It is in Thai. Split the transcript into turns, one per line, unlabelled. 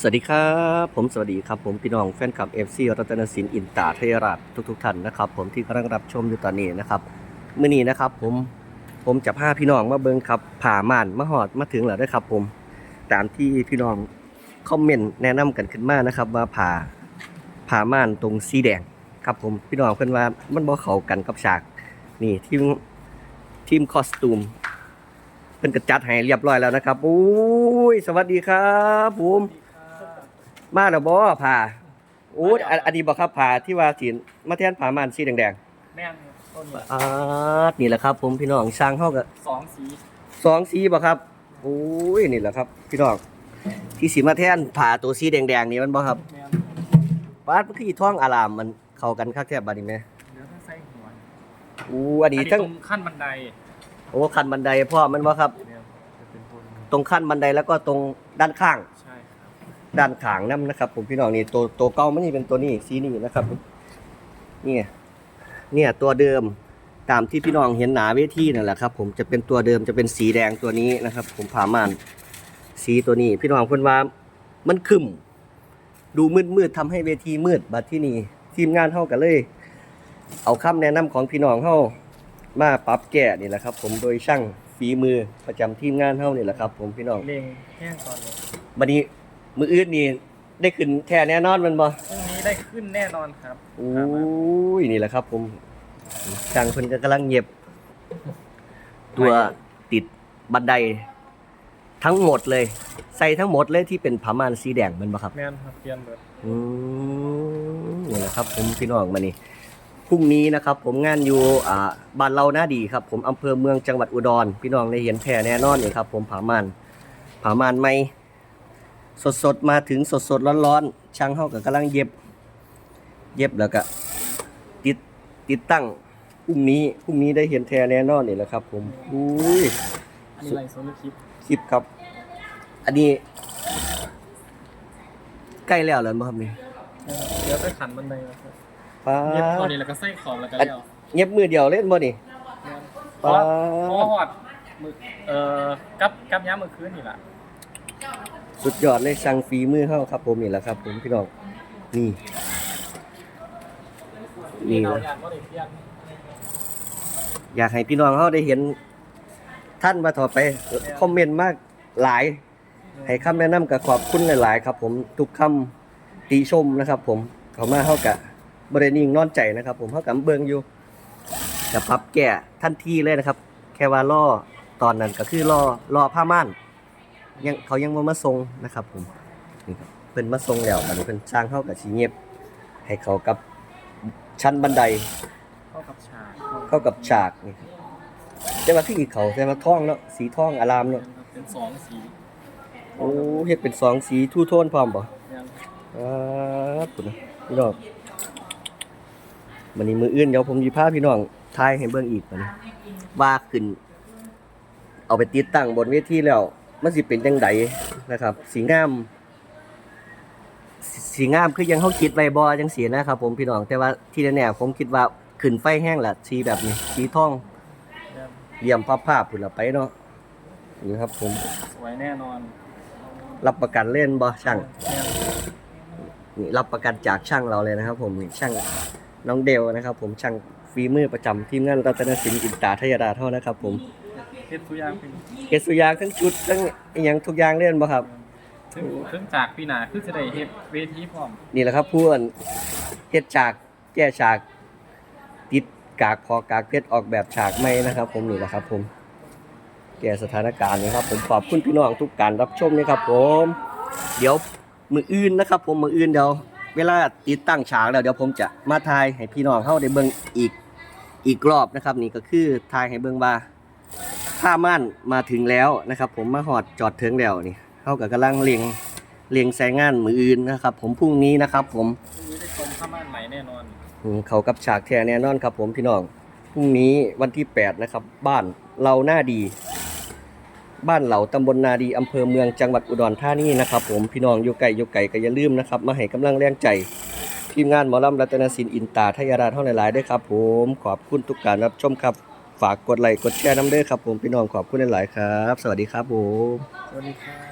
สวัสดีครับ ผมสวัสดีครับ ผมพี่น้องแฟนคลับ FC รัตนสินอินตาเทยราชทุกๆท่านนะครับ ผมที่กำลังรับชมอยู่ตอนนี้นะครับเมื้อนี้นะครับผมผมจะพาพี่น้องมาเบิ่งครับผ่าม่านมาหอดมาถึงแล้วเด้วยครับ ผมตามที่พี่น้องคอมเมนต์แนะนำกันขึ้นมานะครับว่าผ่าผ่าม่านตรงสีแดงครับผมพี่น้องเพิ่อนว่ามันบ่เข้ากันกับฉากนี่ทีมทีมคอสตูมเพิ่นก็จัดให้เรียบร้อยแล้วนะครับอุ้ยสวัสดีครับผม มาแล้วบ่ผ่าโอ้ยอันอันนี้บ่ครับผ่าที่ว่าสินมาแทนผ่าม่านสีแดง
แม่นต้นแบบ
ๆอ่านี่แหละครับ ผมพี่น้องสร้างเฮาก็
สองสี
สองสีบ่ครับโอ้ยนี่แหละครับ พี่น้องที่สิมาแทนผ่าตัวสีแดงๆนี่มันบ่ครับ
แม่น
ปาดมันคืออีท้องอารามมันเข้ากันคักแท้บัดนี้แม่
เหลือแต่ไส้หัว
อู้อันนี้ทั้ง
ตรงขั้นบันได
โอ้คันบันไดพ่อมันบ่ครับ
เนี่ยจะเป็นบน
ตรงขั้นบันไดแล้วก็ตรงด้านข้าง
ใช่ครับ
ด้านขางนํนะครับ ผมพี่น้องนี่ตัวตัวเก่ามันนี่เป็นตัวนี้สีนี้นะครับนี่เนี่ยตัวเดิมตามที่พี่น้องเห็นหนาเวทีนั่นแหละครับ ผมจะเป็นตัวเดิมจะเป็นสีแดงตัวนี้นะครับ ผมผ่าม่านสีตัวนี้ พี่น้องเพิ่นว่ามันคึมดูมืดมืดๆทำให้เวทีมืดบัดที่นี่ทีมงานเฮากันเลย เอาคำแนะนำของพี่น้องเฮามาปรับแก้นี่แหละครับ ผมโดยช่างฝีมือประจำทีมงานเฮานี่แหละครับ ผมพี่น้อง
เลงแห้งก่อนเลย
บัดนี้ มืออื่นนี่ได้ขึ้นแท้แน่นอนแมันบ่
พรุ่งนี้ได้ขึ้นแน่นอนครับ
โอ้ยนี่แหละครับ ผมช่างเพิ่นก็กำลังเย็บ ตัวติดบันได ทั้งหมดเลย ใส่ทั้งหมดเลยที่เป็นผ้าม่านสีแดงแมันบ่ครับ
แม่นครับเปลี่ยนเบิด
อืมนี่แหละครับ ผมพี่น้องมานี่พรุ่งนี้นะครับ ผมงานอยู่อ่าบ้านเราหน้าดีครับ ผมอำเภอเมืองจังหวัดอุดร พี่น้องได้เห็นแท้แน่นอนนี่ครับ ผมผ้าม่านผ้าม่านใหม่ สดๆมาถึงสดๆร้อนๆช่างเฮาก็กำลังเย็บ เย็บแล้วก็ติดติดตั้งพรุ่งนี้พรุ่งนี้ได้เห็นแท้แน่นอนนี่แหละครับ ผมอุ้ย
อันนี้ไรโซลูคลิป
คลิปครับ อันนี้ ใกล้แล้วเหรอบ่ครับนี่
เหลือแต่ขันบันไดแล้วครับ
ป้า
เย็บเท่านี้แล้วก็ไส้ของแล้วก็แล้ว
เงียบมือเดียวเล่นบ่นี่
แม่นเพราะว่าเพราะว่าหอดมือเอ่อกับกับย้ำมือคืนนี่แหละ
สุดยอดเลยสั่งฝีมือเฮาครับ ผมนี่แหละครับ ผมพี่น้องนี่นี่นะ
อยาก
ให้พี่น้องเฮาได้เห็น ท่านมาต่อไปคอมเมนต์มากหลาย ให้คำแนะนำกับขอบคุณหลาย ๆ ครับ ผมทุกคำติชมนะครับ ผมเขามาเฮากะบบรินิ่งนอนใจนะครับ ผมเฮากะเบิงอยู่จะปรับแก้ทันทีเลยนะครับ แค่ว่าล่อตอนนั้นก็คือล่อล่อผ้าม่าน ยังเขายังบ่มาส่งนะครับ ผมนี่ครับเพิ่นมาส่งแล้วบัดนี้เพิ่นสร้างเฮากับสิเงียบให้เขากับชั้นบันได
เข้ากับฉาก
เข้ากับฉากนี่ครับแต่ว่าคืออีกเขาแต่ว่าท่องเนาะสีท่องอารามเนาะ
เป็นสองสี
โอ้เฮ็ดเป็นสองสีทูโทนพร้อมบ่
แม่น
อ่าปุ่นนะพี่น้องวันนี้มืออื่นเดี๋ยวผมสิพาพี่น้องทายให้เบิ่งอีกบัดนี้ว่าขึ้น เอาไปติดตั้งบนเวทีแล้ว มันสิเป็นจังไดนะครับ สีงามสสีงามคือยังเฮาคิดไว้บ่จังซี่นะครับ ผมพี่น้องแต่ว่าที่แน่ๆผมคิดว่าขึ้นไฟแห้งล่ะสีแบบนี้สีทอง
แม่น
เหลี่ยมภาพภาพพุ่นละไปเนาะนี่ครับ ผม
สวยแน่นอน
รับประกันเล่นบ่ช่าง
แม่น
นี่รับประกันจากช่างเราเลยนะครับ ผมนี่ช่างน้องเดลนะครับ ผมช่างฝีมือประจำทีมงานรัตนสินอินตาทยดาเท่านะครับ ผม
เฮ็ดทุกอย่างเป็น
เกดสุยางทั้งชุดทั้งอหยังทุกอย่างเล่นบ่ครับ
ถึงถึงจากปีหน้าคือจะได้เฮ็ดเวทีพร้อม
นี่แหละครับผู้อันเฮ็ดฉากแก้ฉากติดกากพอกากเพชรออกแบบฉากใหม่นะครับ ผมนี่แหละครับ ผม แก้สถานการณ์นี้ครับ ผมขอบคุณพี่น้องทุกการรับชมนะครับ ผม เดี๋ยวมืออื่นนะครับ ผมมืออื่นเดี๋ยวเวลาติดตั้งฉากแล้วเดี๋ยวผมจะมาทายให้พี่น้องเข้าได้เบิ่งอีกอีกรอบนะครับ นี่ก็คือทายให้เบิ่งว่า ผ้าม่านมาถึงแล้วนะครับ ผมมาหอดจอดถึงแล้วนี่เข้ากับกำลังเลียงเลียงใส่งานมืออื่นนะครับ ผมพรุ่งนี้นะครับ ผม
พรุ่งนี้ได้ชมข้าม่านใหม่แน่นอน
อืมเขากับฉากแท้แน่นอนครับ ผมพี่น้องพรุ่งนี้วันที่ 8 นะครับ บ้านเราหน้าดี บ้านเหล่าตำบลนาดีอำเภอเมืองจังหวัดอุดรธานีนะครับ ผมพี่น้องอยู่ไกลอยู่ไกลก็อย่าลืมนะครับ มาให้กำลังแรงใจทีมงานหมอลำรัตนศิลป์อินตาทยาราชเท่าหลายๆด้วยครับ ผมขอบคุณทุกการรับชมครับ ฝากกดไลค์กดแชร์น้ำเด้อครับผมพี่น้องขอบคุณหลายๆครับ สวัสดีครับผม
สวัสดีครับ